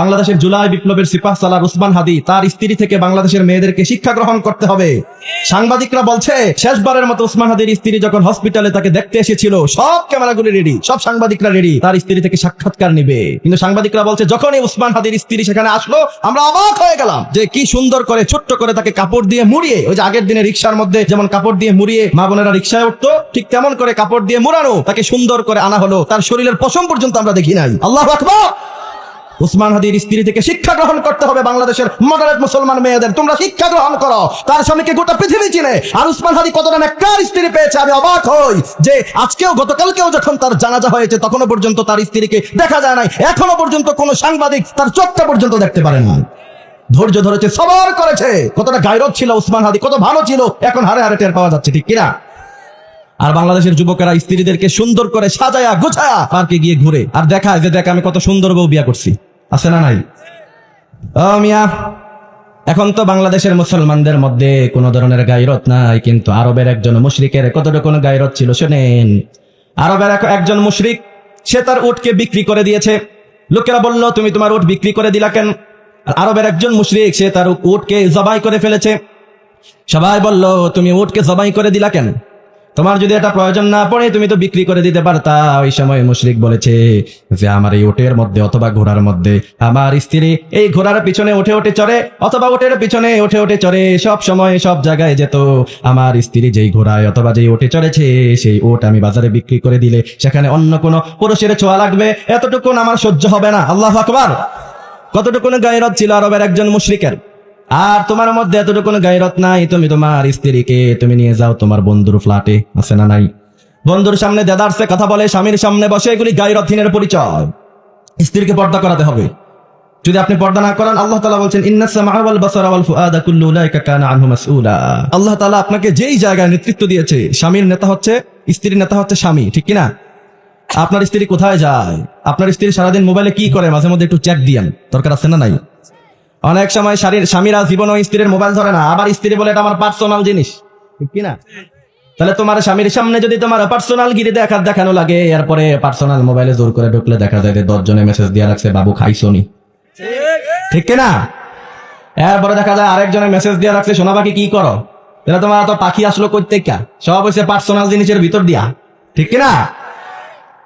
বাংলাদেশের জুলাই বিপ্লবের সিপাহ সালার উসমান হাদি, তার স্ত্রী থেকে বাংলাদেশের মেয়েদেরকে শিক্ষা গ্রহণ করতে হবে। সাংবাদিকরা বলছে, শেষবারের মতো উসমান হাদির স্ত্রী যখন হসপিটালে তাকে দেখতে এসেছিল, সব ক্যামেরাগুলি রেডি সব সাংবাদিকরা রেডি তার স্ত্রী থেকে সাক্ষাৎকার নিবে। কিন্তু সাংবাদিকরা বলছে, যখনই উসমান হাদির স্ত্রী সেখানে আসলো, আমরা অবাক হয়ে গেলাম যে কি সুন্দর করে, ছোট্ট করে তাকে কাপড় দিয়ে মুড়িয়ে, ওই যে আগের দিনে রিক্সার মধ্যে যেমন কাপড় দিয়ে মুড়িয়ে মা বোনেরা রিক্সায় উঠতো, ঠিক তেমন করে কাপড় দিয়ে মুড়ানো, তাকে সুন্দর করে আনা হলো। তার শরীরের পশম পর্যন্ত আমরা দেখি নাই। আল্লাহ আকবার! উসমান হাদির স্ত্রী থেকে শিক্ষা গ্রহণ করতে হবে বাংলাদেশের মডারেট মুসলমান মেয়েদের। তোমরা শিক্ষা গ্রহণ করো। তার স্বামীকে গোটা পৃথিবী চিনে। আর উসমান হাদি কতটা নেককার স্ত্রী পেয়েছে আমি অবাক হই যে আজকেও, গতকালকেও যখন তার জানাজা হয়েছে, তখনও পর্যন্ত তার স্ত্রীকে দেখা যায় নাই। এখনও পর্যন্ত কোন সাংবাদিক তার চোখটা পর্যন্ত দেখতে পারে না ধৈর্য ধরেছে, সবার করেছে। কতটা গায়রত ছিল উসমান হাদি, কত ভালো ছিল, এখন হারে হারে টের পাওয়া যাচ্ছে, ঠিক কিনা? আর বাংলাদেশের যুবকেরা স্ত্রীদেরকে সুন্দর করে সাজায়া, গুছায়া পার্কে গিয়ে ঘুরে। আর দেখায় যে, দেখ, আমি কত সুন্দর বউ বিয়া করছি। আছে না নাই? মিয়া, এখন তো বাংলাদেশের মুসলমানদের মধ্যে কোনো ধরনের গাইরত নাই, কিন্তু আরবের একজন মুশরিকের কতটুকু গাইরত ছিল শোনেন। আরবের এক- একজন মুশরিক, সে তার উটকে বিক্রি করে দিয়েছে। লোকেরা বলল, তুমি তোমার উট বিক্রি করে দিলা কেন? আর আরবের একজন মুশরিক, সে তার উটকে জবাই করে ফেলেছে। সবাই বলল, তুমি উটকে জবাই করে দিলা কেন? তোমার যদি এটা প্রয়োজন না পড়ে, তুমি তো বিক্রি করে দিতে পারতা। ওই সময় মুশরিক বলেছে যে, আমার এই ওটের মধ্যে অথবা ঘোড়ার মধ্যে, আমার স্ত্রী এই ঘোড়ার পিছনে উঠে উঠে চড়ে, অথবা ওটের পিছনে উঠে উঠে চড়ে, সব সময় সব জায়গায় যেত। আমার স্ত্রী যেই ঘোড়ায় অথবা যেই ওটে চড়েছে, সেই ওট আমি বাজারে বিক্রি করে দিলে, সেখানে অন্য কোনো পুরুষের ছোঁয়া লাগবে। এতটুকুন আমার সহ্য হবে না। আল্লাহ আকবার। কতটুকুন গায়রত ছিল আরবের একজন মুশরিকের। আর তোমার মধ্যে এতটুকু গায়রত নাই। তুমি তোমার স্ত্রীকে তুমি নিয়ে যাও তোমার বন্ধুর ফ্ল্যাটে আছে না নাই? বন্ধুর সামনে দেদারসে কথা বলে, স্বামীর সামনে বসে এগুলি গায়রতহীনের পরিচয়। স্ত্রীকে পর্দা করাতে হবে। যদি আপনি পর্দা না করেন, আল্লাহ তালা বলছেন কানা আল্লাহ তালা আপনাকে যেই জায়গায় নেতৃত্ব দিয়েছে, স্বামীর নেতা হচ্ছে, স্ত্রীর নেতা হচ্ছে স্বামী, ঠিক কি না আপনার স্ত্রী কোথায় যায়? আপনার স্ত্রী সারাদিন মোবাইলে কি করে? মাঝে মধ্যে একটু চেক দিয়েন। দরকার আছে না নাই? অনেক সময় শারীর স্বামীরা জীবন ও স্ত্রীর মোবাইল ধরে না। আবার স্ত্রী বলে এটা আমার পার্সোনাল জিনিস। ঠিক কি না তাহলে তোমার স্বামীর সামনে যদি তোমার পার্সোনাল গিরি দেখা দেখানো লাগে, এরপরে পার্সোনাল মোবাইলে জোর করে ঢুকলে দেখা যায় যে দশজনে মেসেজ দিয়ে রাখছে, বাবু খাইছনি ঠিক কি না এরপরে দেখা যায় আরেকজনে মেসেজ দিয়ে রাখছে সোনা পাখি কি করো? তাহলে তোমার তো পাখি আসলো করতে কে? সব হয়েছে পার্সোনাল জিনিসের ভিতর দিয়া। ঠিক কি না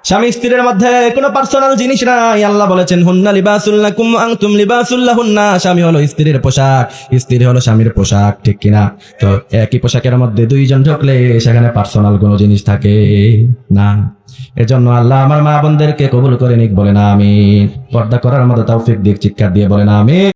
স্বামী স্ত্রীর মধ্যে কোনো পার্সোনাল জিনিস নাই। আল্লাহ বলেছেন, হুন্না লিবাসুল্লাকুম আনতুম লিবাসুল্লাহুন্না স্বামী হলো স্ত্রীর পোশাক, স্ত্রী হলো স্বামীর পোশাক, ঠিক কিনা? তো একই পোশাকের মধ্যে দুইজন ঢুকলে সেখানে পার্সোনাল কোনো জিনিস থাকে না। এজন্য আল্লাহ আমার মা বোনদেরকে কবুল করে নিক বলে না আমি পর্দা করার মতো তৌফিক দিক, চিৎকার দিয়ে বলে না আমি